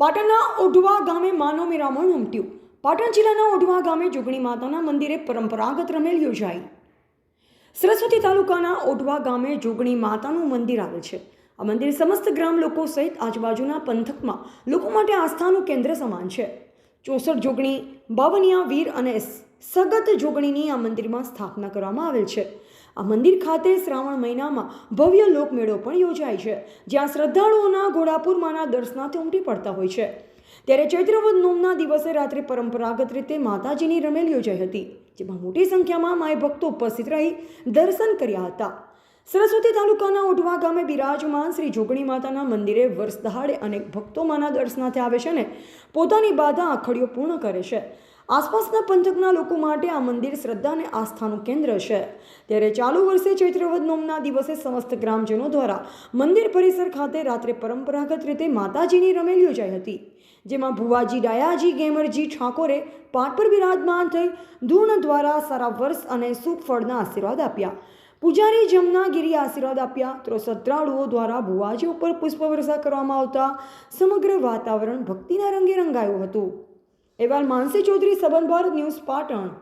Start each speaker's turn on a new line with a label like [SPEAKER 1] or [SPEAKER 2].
[SPEAKER 1] પાટણના ઓઢવા ગામે માનવ મેરામણ ઉમટ્યું. પાટણ જિલ્લાના ઓઢવા ગામે જોગણી માતાના મંદિરે પરંપરાગત રમેલ યોજાઈ. સરસ્વતી તાલુકાના ઓઢવા ગામે જોગણી માતાનું મંદિર આવેલ છે. આ મંદિર સમસ્ત ગ્રામ લોકો સહિત આજુબાજુના પંથકમાં લોકો માટે આસ્થાનું કેન્દ્ર સમાન છે. ચોસઠ જોગણી બાવનિયા વીર અને સગત જોગણીની આ મંદિરમાં સ્થાપના કરવામાં આવેલ છે. આ મંદિર ખાતે શ્રાવણ મહિનામાં ભવ્ય લોકમેળો પણ યોજાય છે, જ્યાં શ્રદ્ધાળુઓના ઘોડાપુરમાંના દર્શનાર્થે ઉમટી પડતા હોય છે. ત્યારે ચૈત્રવદ નોમના દિવસે રાત્રે પરંપરાગત રીતે માતાજીની રમેલ યોજાઈ હતી, જેમાં મોટી સંખ્યામાં માય ભક્તો ઉપસ્થિત રહી દર્શન કર્યા હતા. સરસ્વતી તાલુકાના ઓઢવા ગામે બિરાજમાન શ્રી જોગણી માતાના મંદિરે વર્ષ દહાડે અનેક ભક્તો માના દર્શનાર્થે આવે છે ને પોતાની બાધા આખડીઓ પૂર્ણ કરે છે. આસપાસના પંથકના લોકો માટે આ મંદિર શ્રદ્ધા અને આસ્થાનું કેન્દ્ર છે. ત્યારે ચાલુ વર્ષે ચૈત્રવદ નોમના દિવસે સમસ્ત ગ્રામજનો દ્વારા મંદિર પરિસર ખાતે રાત્રે પરંપરાગત રીતે માતાજીની રમેલ યોજાઈ હતી, જેમાં ભુવાજી ડાયાજી, ગેમરજી ઠાકોરે પાઠ પર બિરાજમાન થઈ ધૂણ દ્વારા સારા વર્ષ અને સુખ ફળના આશીર્વાદ આપ્યા. પૂજારી જમનાગીરી આશીર્વાદ આપ્યા. તો શ્રદ્ધાળુઓ દ્વારા ભુવાજી ઉપર પુષ્પવર્ષા કરવામાં આવતા. સમગ્ર વાતાવરણ ભક્તિના રંગે રંગાયું હતું. એવા માનસી ચૌધરી સબન ભારત ન્યૂઝ પાટણ.